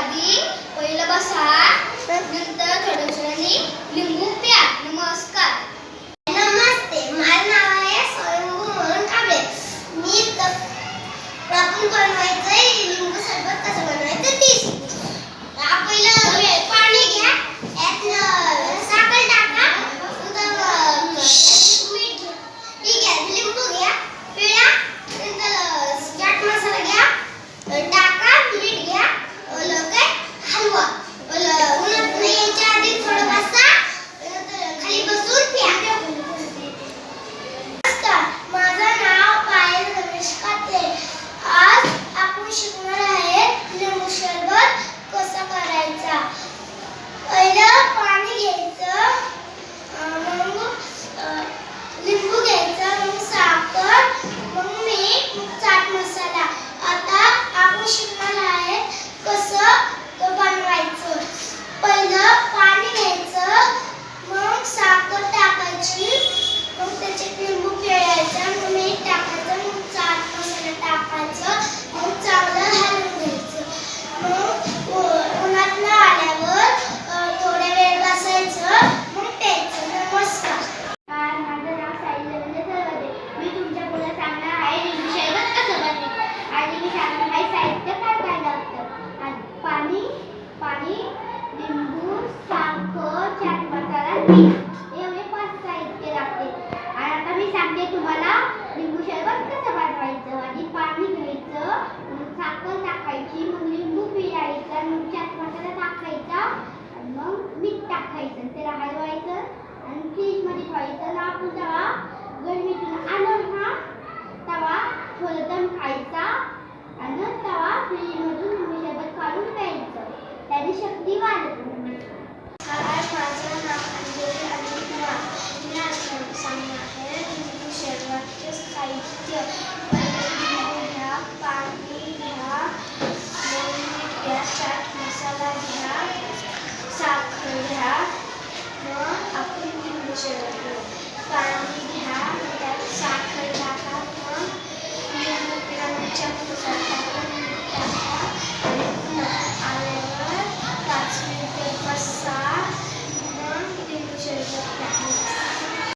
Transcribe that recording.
आधी पहिलं बसा नंतर थोड्या लिंबू प्या. नमस्कार. नमस्ते माझं नाव आहे स्वयंभू म्हणून काबे मी आपण बनवायचं लिंबू सरबत कसं पाणी घ्यायचं साखर टाकायची मग लिंबू पिळायचा मसाला टाकायचा मग मीठ टाकायचं. त्याला हलवायचं आणि फ्रीजमध्ये ठेवायचं. ना आपण तवा गरमीतून आलं तवा थोडं खायचा. आणि तवा फ्रीजमधून लिंबू सरबत काढून प्यायचं. त्याने शक्ती वाढते.